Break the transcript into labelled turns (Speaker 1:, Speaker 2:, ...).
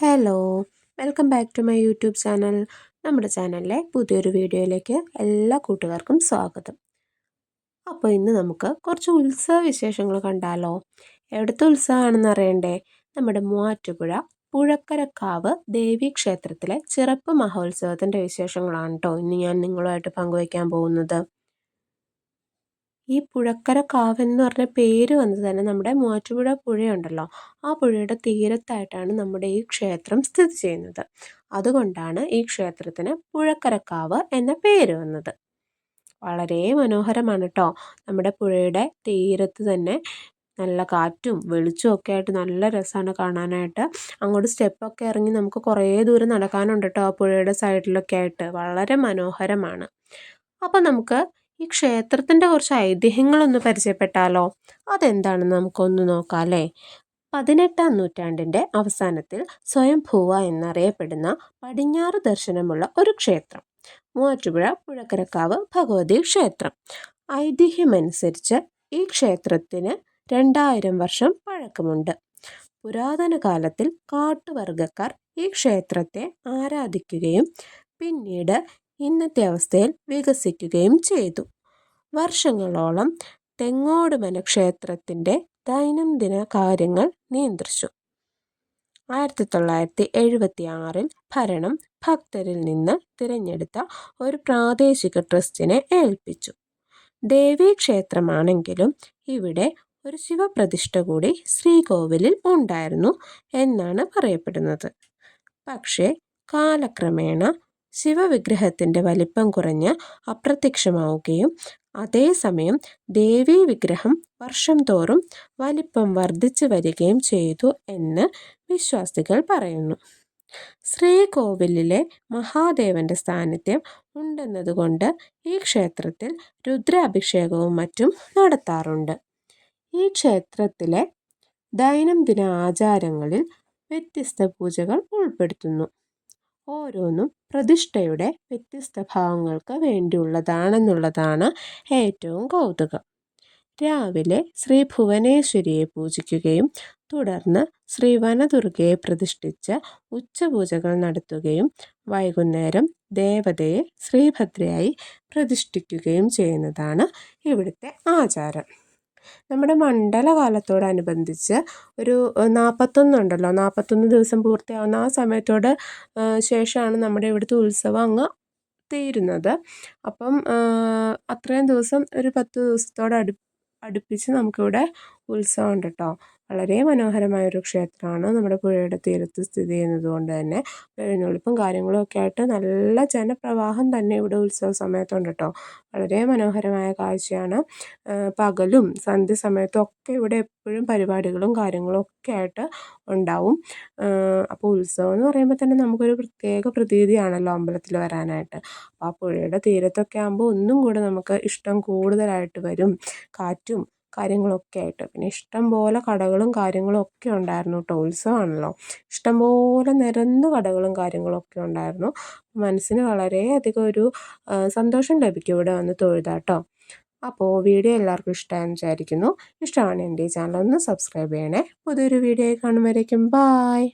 Speaker 1: Hello welcome back to my YouTube channel നമ്മുടെ ചാനലിലെ പുതിയൊരു വീഡിയോയിലേക്ക് എല്ലാ കൂട്ടുകാർക്കും സ്വാഗതം. അപ്പോൾ ഇന്ന് നമുക്ക് കുറച്ച് ഉത്സവ വിശേഷങ്ങൾ കണ്ടാലോ? എവിടുത്തെ ഉത്സവമാണെന്ന് അറിയണ്ടേ? നമ്മുടെ മൂവാറ്റുപുഴ പുഴക്കരക്കാവ് ദേവി ക്ഷേത്രത്തിലെ ചിറപ്പ് മഹോത്സവത്തിന്റെ വിശേഷങ്ങളാണ് കേട്ടോ ഇന്ന് ഞാൻ നിങ്ങളുമായിട്ട് പങ്കുവയ്ക്കാൻ പോകുന്നത്. ഈ പുഴക്കര കാവ് എന്ന് പറഞ്ഞ പേര് വന്നത് തന്നെ നമ്മുടെ മൂവാറ്റുപുഴ പുഴയുണ്ടല്ലോ. ആ പുഴയുടെ തീരത്തായിട്ടാണ് നമ്മുടെ ഈ ക്ഷേത്രം സ്ഥിതി ചെയ്യുന്നത്. അതുകൊണ്ടാണ് ഈ ക്ഷേത്രത്തിന് പുഴക്കര കാവ് എന്ന പേര് വന്നത്. വളരെ മനോഹരമാണ് കേട്ടോ നമ്മുടെ പുഴയുടെ തീരത്ത് തന്നെ നല്ല കാറ്റും വെളിച്ചവും ഒക്കെ ആയിട്ട് നല്ല രസമാണ് കാണാനായിട്ട്. അങ്ങോട്ട് സ്റ്റെപ്പൊക്കെ ഇറങ്ങി നമുക്ക് കുറേ ദൂരം നടക്കാനുണ്ട് കേട്ടോ ആ പുഴയുടെ സൈഡിലൊക്കെ ആയിട്ട്. വളരെ മനോഹരമാണ്. അപ്പോൾ നമുക്ക് ഈ ക്ഷേത്രത്തിന്റെ കുറച്ച് ഐതിഹ്യങ്ങളൊന്ന് പരിചയപ്പെട്ടാലോ? അതെന്താണെന്ന് നമുക്കൊന്ന് നോക്കാം അല്ലേ? പതിനെട്ടാം നൂറ്റാണ്ടിന്റെ അവസാനത്തിൽ സ്വയംഭൂവ എന്നറിയപ്പെടുന്ന പടിഞ്ഞാറ് ദർശനമുള്ള ഒരു ക്ഷേത്രം മൂവാറ്റുപുഴ പുഴക്കരക്കാവ് ഭഗവതി ക്ഷേത്രം. ഐതിഹ്യമനുസരിച്ച് ഈ ക്ഷേത്രത്തിന് രണ്ടായിരം വർഷം പഴക്കമുണ്ട്. പുരാതന കാലത്തിൽ കാട്ടുവർഗക്കാർ ഈ ക്ഷേത്രത്തെ ആരാധിക്കുകയും പിന്നീട് ഇന്നത്തെ അവസ്ഥയിൽ വികസിക്കുകയും ചെയ്തു. വർഷങ്ങളോളം തെങ്ങോടുമന ക്ഷേത്രത്തിന്റെ ദൈനംദിന കാര്യങ്ങൾ നിയന്ത്രിച്ചു. ആയിരത്തി തൊള്ളായിരത്തി എഴുപത്തി ആറിൽ ഭരണം ഭക്തരിൽ നിന്ന് തിരഞ്ഞെടുത്ത ഒരു പ്രാദേശിക ട്രസ്റ്റിനെ ഏൽപ്പിച്ചു. ദേവീക്ഷേത്രമാണെങ്കിലും ഇവിടെ ഒരു ശിവപ്രതിഷ്ഠ കൂടി ശ്രീകോവിലിൽ ഉണ്ടായിരുന്നു എന്നാണ് പറയപ്പെടുന്നത്. പക്ഷേ കാലക്രമേണ ശിവവിഗ്രഹത്തിന്റെ വലിപ്പം കുറഞ്ഞ് അപ്രത്യക്ഷമാവുകയും അതേസമയം ദേവീ വിഗ്രഹം വർഷം തോറും വലിപ്പം വർദ്ധിച്ചു വരികയും ചെയ്തു എന്ന് വിശ്വാസികൾ പറയുന്നു. ശ്രീകോവിലിലെ മഹാദേവന്റെ സാന്നിധ്യം ഉണ്ടെന്നതുകൊണ്ട് ഈ ക്ഷേത്രത്തിൽ രുദ്രാഭിഷേകവും മറ്റും നടത്താറുണ്ട്. ഈ ക്ഷേത്രത്തിലെ ദൈനംദിന ആചാരങ്ങളിൽ വ്യത്യസ്ത പൂജകൾ ഉൾപ്പെടുത്തുന്നു. ഓരോന്നും പ്രതിഷ്ഠയുടെ വ്യത്യസ്ത ഭാവങ്ങൾക്ക് വേണ്ടിയുള്ളതാണെന്നുള്ളതാണ് ഏറ്റവും കൗതുകം. രാവിലെ ശ്രീ ഭുവനേശ്വരിയെ പൂജിക്കുകയും തുടർന്ന് ശ്രീ വനദുർഗയെ പ്രതിഷ്ഠിച്ച് ഉച്ചപൂജകൾ നടത്തുകയും വൈകുന്നേരം ദേവതയെ ശ്രീഭദ്രയായി പ്രതിഷ്ഠിക്കുകയും ചെയ്യുന്നതാണ് ഇവിടുത്തെ ആചാരം. നമ്മുടെ മണ്ഡലകാലത്തോടനുബന്ധിച്ച് ഒരു നാൽപ്പത്തൊന്നുണ്ടല്ലോ നാൽപ്പത്തൊന്ന് ദിവസം പൂർത്തിയാവുന്ന ആ സമയത്തോട് ശേഷമാണ് നമ്മുടെ ഇവിടുത്തെ ഉത്സവം അങ്ങ് തീരുന്നത്. അപ്പം അത്രയും ദിവസം ഒരു പത്ത് ദിവസത്തോട് അടു അടുപ്പിച്ച് നമുക്കിവിടെ ഉത്സവം ഉണ്ട് കേട്ടോ വളരെ മനോഹരമായ ഒരു ക്ഷേത്രമാണ് നമ്മുടെ പുഴയുടെ തീരത്ത് സ്ഥിതി ചെയ്യുന്നത് കൊണ്ട് തന്നെ. എഴുന്നള്ളിപ്പും കാര്യങ്ങളും ഒക്കെ ആയിട്ട് നല്ല ജനപ്രവാഹം തന്നെ ഇവിടെ ഉത്സവ സമയത്തുണ്ട് കേട്ടോ വളരെ മനോഹരമായ കാഴ്ചയാണ്. പകലും സന്ധ്യ സമയത്തും ഒക്കെ ഇവിടെ എപ്പോഴും പരിപാടികളും കാര്യങ്ങളും ഒക്കെ ആയിട്ട് ഉണ്ടാവും. അപ്പോൾ ഉത്സവം എന്ന് പറയുമ്പോൾ തന്നെ നമുക്കൊരു പ്രത്യേക പ്രതീതിയാണല്ലോ അമ്പലത്തിൽ വരാനായിട്ട്. അപ്പോൾ ആ പുഴയുടെ തീരത്തൊക്കെ ആകുമ്പോൾ ഒന്നും കൂടെ നമുക്ക് ഇഷ്ടം കൂടുതലായിട്ട് വരും. കാറ്റും കാര്യങ്ങളൊക്കെ ആയിട്ട്. പിന്നെ ഇഷ്ടം പോലെ കടകളും കാര്യങ്ങളും ഒക്കെ ഉണ്ടായിരുന്നു കേട്ടോ ഉത്സവമാണല്ലോ ഇഷ്ടം പോലെ നിരന്ന് കടകളും കാര്യങ്ങളും ഒക്കെ ഉണ്ടായിരുന്നു. മനസ്സിന് വളരെയധികം ഒരു സന്തോഷം ലഭിക്കും ഇവിടെ വന്ന് തൊഴുതാട്ടോ അപ്പോൾ വീഡിയോ എല്ലാവർക്കും ഇഷ്ടമായെന്ന് വിചാരിക്കുന്നു. ഇഷ്ടമാണ് എന്റെ ഈ ചാനൽ ഒന്ന് സബ്സ്ക്രൈബ് ചെയ്യണേ. പുതിയൊരു വീഡിയോ കാണുമ്പോഴേക്കും ബായ്